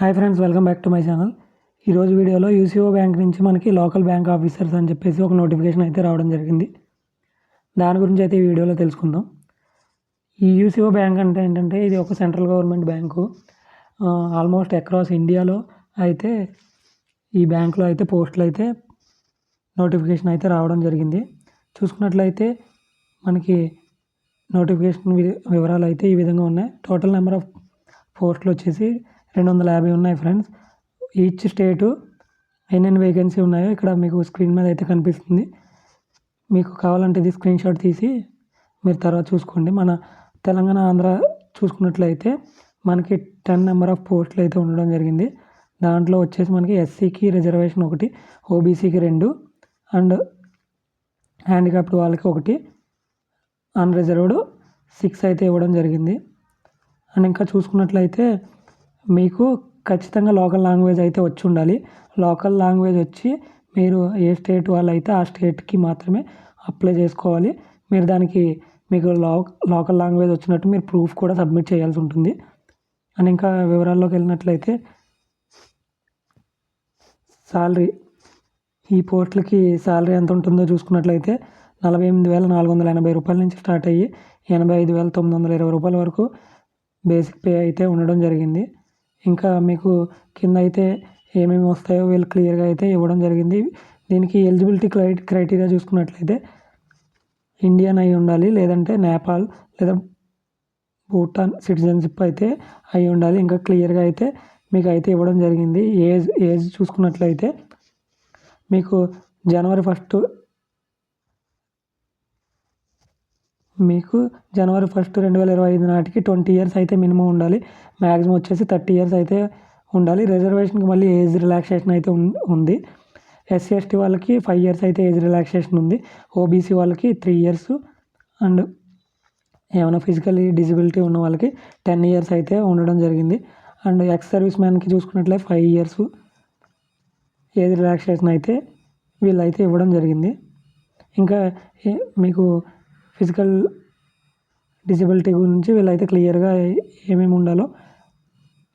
Hi friends welcome back to my channel ఈరోజు వీడియోలో UCO bank నుంచి మనకి లోకల్ బ్యాంక్ ఆఫీసర్స్ అని చెప్పేసి ఒక నోటిఫికేషన్ అయితే రావడం జరిగింది. దాని గురించి అయితే ఈ వీడియోలో తెలుసుకుందాం. ఈ యూసీఓ బ్యాంక్ అంటే ఏంటంటే ఇది ఒక central government bank almost across ఇండియాలో అయితే ఈ బ్యాంకులో అయితే పోస్టులు అయితే నోటిఫికేషన్ అయితే రావడం జరిగింది. చూసుకున్నట్లయితే మనకి నోటిఫికేషన్ వివరాలు అయితే ఈ విధంగా ఉన్నాయి. టోటల్ నెంబర్ ఆఫ్ పోస్టులు వచ్చేసి రెండు వందల యాభై ఉన్నాయి ఫ్రెండ్స్. ఈచ్ స్టేటు ఎన్నెన్ని వేకెన్సీ ఉన్నాయో ఇక్కడ మీకు స్క్రీన్ మీద అయితే కనిపిస్తుంది. మీకు కావాలంటే ఇది స్క్రీన్ షాట్ తీసి మీరు తర్వాత చూసుకోండి. మన తెలంగాణ ఆంధ్ర చూసుకున్నట్లయితే మనకి టెన్ నెంబర్ ఆఫ్ పోస్టులు అయితే ఉండడం జరిగింది. దాంట్లో వచ్చేసి మనకి ఎస్సీకి రిజర్వేషన్ ఒకటి ఓబీసీకి రెండు అండ్ హ్యాండిక్యాప్డ్ వాళ్ళకి ఒకటి అన్రిజర్వ్డ్ సిక్స్ అయితే ఇవ్వడం జరిగింది. అండ్ ఇంకా చూసుకున్నట్లయితే మీకు ఖచ్చితంగా లోకల్ లాంగ్వేజ్ అయితే వచ్చి ఉండాలి. లోకల్ లాంగ్వేజ్ వచ్చి మీరు ఏ స్టేట్ వాళ్ళు అయితే ఆ స్టేట్కి మాత్రమే అప్లై చేసుకోవాలి. మీరు దానికి మీకు లో లోకల్ లాంగ్వేజ్ వచ్చినట్టు మీరు ప్రూఫ్ కూడా సబ్మిట్ చేయాల్సి ఉంటుంది. అండ్ ఇంకా వివరాల్లోకి వెళ్ళినట్లయితే సాలరీ. ఈ పోస్టులకి శాలరీ ఎంత ఉంటుందో చూసుకున్నట్లయితే నలభై ఎనిమిది వేల నాలుగు వందల ఎనభై రూపాయల నుంచి స్టార్ట్ అయ్యి ఎనభై ఐదు వేల తొమ్మిది వందల ఇరవై రూపాయల వరకు బేసిక్ పే అయితే ఉండడం జరిగింది. ఇంకా మీకు కింద అయితే ఏమేమి వస్తాయో వీళ్ళు క్లియర్గా అయితే ఇవ్వడం జరిగింది. దీనికి ఎలిజిబిలిటీ క్రై క్రైటీరియా చూసుకున్నట్లయితే ఇండియన్ అయి ఉండాలి లేదంటే నేపాల్ లేదా భూటాన్ సిటిజన్షిప్ అయితే అయి ఉండాలి. ఇంకా క్లియర్గా అయితే మీకు అయితే ఇవ్వడం జరిగింది. ఏజ్ ఏజ్ చూసుకున్నట్లయితే మీకు జనవరి ఫస్ట్ మీకు జనవరి ఫస్ట్ రెండు వేల ఇరవై ఐదు నాటికి ట్వంటీ ఇయర్స్ అయితే మినిమం ఉండాలి. మ్యాక్సిమం వచ్చేసి థర్టీ ఇయర్స్ అయితే ఉండాలి. రిజర్వేషన్కి మళ్ళీ ఏజ్ రిలాక్సేషన్ అయితే ఉంది. ఎస్సీ ఎస్టీ వాళ్ళకి ఫైవ్ ఇయర్స్ అయితే ఏజ్ రిలాక్సేషన్ ఉంది. ఓబీసీ వాళ్ళకి త్రీ ఇయర్స్ అండ్ ఏమైనా ఫిజికల్లీ డిజబిలిటీ ఉన్న వాళ్ళకి టెన్ ఇయర్స్ అయితే ఉండడం జరిగింది. అండ్ ఎక్స్ సర్వీస్ మ్యాన్కి చూసుకున్నట్లయితే ఫైవ్ ఇయర్స్ ఏజ్ రిలాక్సేషన్ అయితే వీళ్ళైతే ఇవ్వడం జరిగింది. ఇంకా మీకు ఫిజికల్ డిజబిలిటీ గురించి వీళ్ళైతే క్లియర్గా ఏమేమి ఉండాలో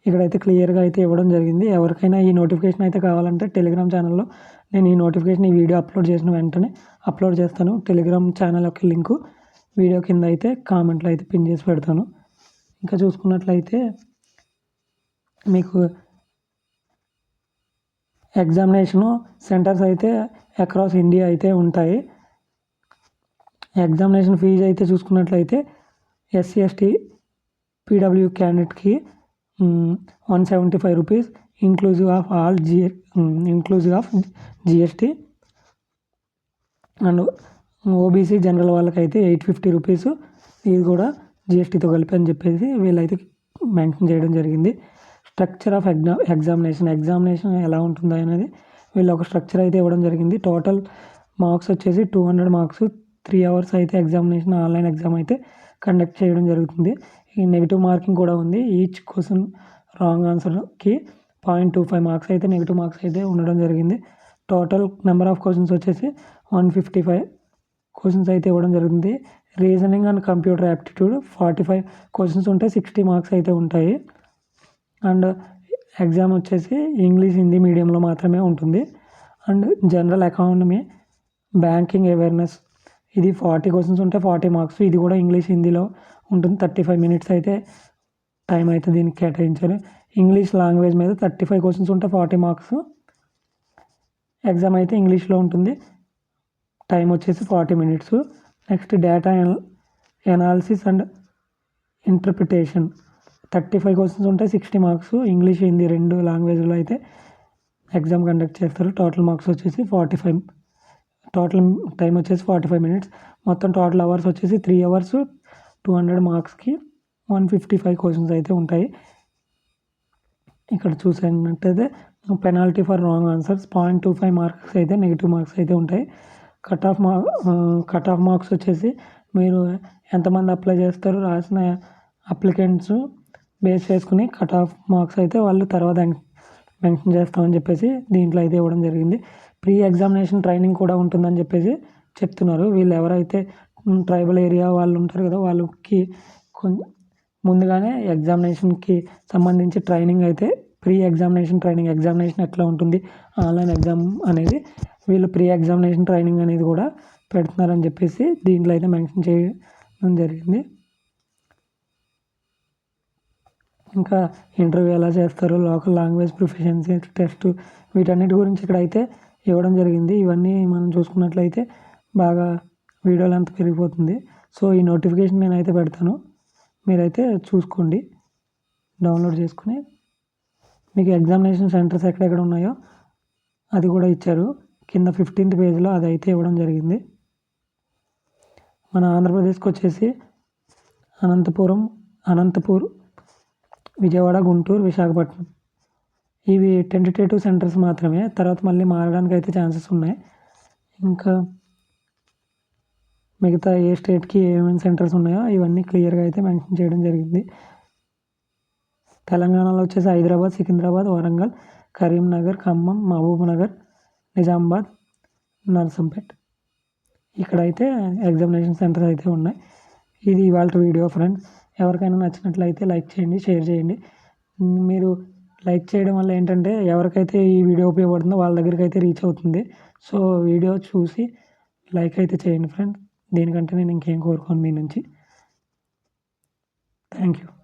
ఇక్కడైతే క్లియర్గా అయితే ఇవ్వడం జరిగింది. ఎవరికైనా ఈ నోటిఫికేషన్ అయితే కావాలంటే టెలిగ్రామ్ ఛానల్లో నేను ఈ నోటిఫికేషన్ ఈ వీడియో అప్లోడ్ చేసిన వెంటనే అప్లోడ్ చేస్తాను. టెలిగ్రామ్ ఛానల్ యొక్క లింకు వీడియో కింద అయితే కామెంట్లో అయితే పిన్ చేసి పెడతాను. ఇంకా చూసుకున్నట్లయితే మీకు ఎగ్జామినేషను సెంటర్స్ అయితే అక్రాస్ ఇండియా అయితే ఉంటాయి. ఎగ్జామినేషన్ ఫీజు అయితే చూసుకున్నట్లయితే SC ST PW క్యాండిడేట్కి one seventy five rupees inclusive of all G inclusive of GST. And OBC general వాళ్ళకైతే ఎయిట్ ఫిఫ్టీ రూపీస్. ఇది కూడా జిఎస్టీతో కలిపి అని చెప్పేసి వీళ్ళైతే మెన్షన్ చేయడం జరిగింది. Structure of exam examination examination ఎలా ఉంటుందో అనేది వీళ్ళు ఒక స్ట్రక్చర్ అయితే ఇవ్వడం జరిగింది. టోటల్ మార్క్స్ వచ్చేసి two hundred marks three hours అయితే ఎగ్జామినేషన్ ఆన్లైన్ ఎగ్జామ్ అయితే కండక్ట్ చేయడం జరుగుతుంది. ఈ నెగిటివ్ మార్కింగ్ కూడా ఉంది. ఈచ్ క్వశ్చన్ రాంగ్ ఆన్సర్కి పాయింట్ టూ ఫైవ్ మార్క్స్ అయితే నెగిటివ్ మార్క్స్ అయితే ఉండడం జరిగింది. టోటల్ నెంబర్ ఆఫ్ క్వశ్చన్స్ వచ్చేసి వన్ ఫిఫ్టీ ఫైవ్ క్వశ్చన్స్ అయితే ఇవ్వడం జరుగుతుంది. Reasoning and computer aptitude forty five questions ఉంటే సిక్స్టీ మార్క్స్ అయితే ఉంటాయి. అండ్ ఎగ్జామ్ వచ్చేసి ఇంగ్లీష్ హిందీ మీడియంలో మాత్రమే ఉంటుంది. And general economy banking awareness ఇది ఫార్టీ క్వశ్చన్స్ ఉంటే ఫార్టీ మార్క్స్ ఇది కూడా ఇంగ్లీష్ హిందీలో ఉంటుంది. థర్టీ ఫైవ్ మినిట్స్ అయితే టైం అయితే దీనికి కేటాయించాలి. ఇంగ్లీష్ లాంగ్వేజ్ మీద థర్టీ ఫైవ్ క్వశ్చన్స్ ఉంటే ఫార్టీ మార్క్స్. ఎగ్జామ్ అయితే ఇంగ్లీష్లో ఉంటుంది. టైం వచ్చేసి forty minutes. Next data analysis and interpretation. Thirty five questions ఉంటే సిక్స్టీ మార్క్స్. ఇంగ్లీష్ హిందీ రెండు లాంగ్వేజ్లో అయితే ఎగ్జామ్ కండక్ట్ చేస్తారు. టోటల్ మార్క్స్ వచ్చేసి ఫార్టీ ఫైవ్ టోటల్ టైం వచ్చేసి ఫార్టీ ఫైవ్ మినిట్స్ మొత్తం టోటల్ అవర్స్ వచ్చేసి త్రీ అవర్స్ టూ హండ్రెడ్ మార్క్స్కి వన్ ఫిఫ్టీ ఫైవ్ క్వశ్చన్స్ అయితే ఉంటాయి. ఇక్కడ చూసినట్టయితే penalty for wrong answers point two five marks అయితే నెగిటివ్ మార్క్స్ అయితే ఉంటాయి. కట్ ఆఫ్ మా కట్ ఆఫ్ మార్క్స్ వచ్చేసి మీరు ఎంతమంది అప్లై చేస్తారు రాసిన అప్లికెంట్స్ బేస్ చేసుకుని కట్ ఆఫ్ మార్క్స్ అయితే వాళ్ళు తర్వాత మెన్షన్ చేస్తామని చెప్పేసి దీంట్లో అయితే ఇవ్వడం జరిగింది. ప్రీ ఎగ్జామినేషన్ ట్రైనింగ్ కూడా ఉంటుందని చెప్పేసి చెప్తున్నారు. వీళ్ళు ఎవరైతే ట్రైబల్ ఏరియా వాళ్ళు ఉంటారు కదా వాళ్ళకి కొం ముందుగానే ఎగ్జామినేషన్కి సంబంధించి ట్రైనింగ్ అయితే ప్రీ ఎగ్జామినేషన్ ట్రైనింగ్ ఎగ్జామినేషన్ ఎట్లా ఉంటుంది ఆన్లైన్ ఎగ్జామ్ అనేది వీళ్ళు ప్రీ ఎగ్జామినేషన్ ట్రైనింగ్ అనేది కూడా పెడుతున్నారని చెప్పేసి దీంట్లో అయితే మెన్షన్ చేయడం జరిగింది. ఇంకా ఇంటర్వ్యూ ఎలా చేస్తారు లోకల్ లాంగ్వేజ్ ప్రొఫిషియన్సీ టెస్ట్ వీటన్నిటి గురించి ఇక్కడ అయితే ఇవ్వడం జరిగింది. ఇవన్నీ మనం చూసుకున్నట్లయితే బాగా వీడియో లెంత్ పెరిగిపోతుంది. సో ఈ నోటిఫికేషన్ నేనైతే పెడతాను. మీరైతే చూసుకోండి. డౌన్లోడ్ చేసుకుని మీకు ఎగ్జామినేషన్ సెంటర్స్ ఎక్కడెక్కడ ఉన్నాయో అది కూడా ఇచ్చారు. కింద ఫిఫ్టీన్త్ పేజ్లో అది అయితే ఇవ్వడం జరిగింది. మన ఆంధ్రప్రదేశ్కి వచ్చేసి అనంతపురం అనంతపూర్ విజయవాడ గుంటూరు విశాఖపట్నం ఇవి టెంటేటివ్ సెంటర్స్ మాత్రమే. తర్వాత మళ్ళీ మారడానికి అయితే ఛాన్సెస్ ఉన్నాయి. ఇంకా మిగతా ఏ స్టేట్కి ఏమేమి సెంటర్స్ ఉన్నాయో ఇవన్నీ క్లియర్గా అయితే మెన్షన్ చేయడం జరిగింది. తెలంగాణలో వచ్చేసి హైదరాబాద్ సికింద్రాబాద్ వరంగల్ కరీంనగర్ ఖమ్మం మహబూబ్నగర్ నిజామాబాద్ నర్సంపేట్. ఇక్కడైతే ఎగ్జామినేషన్ సెంటర్స్ అయితే ఉన్నాయి. ఇది ఇవాళ వీడియో ఫ్రెండ్స్ ఎవరికైనా నచ్చినట్లయితే లైక్ చేయండి షేర్ చేయండి. మీరు లైక్ చేయడం వల్ల ఏంటంటే ఎవరికైతే ఈ వీడియో ఉపయోగపడుతుందో వాళ్ళ దగ్గరికి అయితే రీచ్ అవుతుంది. సో వీడియో చూసి లైక్ అయితే చేయండి ఫ్రెండ్. దీనికంటే నేను ఇంకేం కోరుకోను మీ నుంచి. Thank you.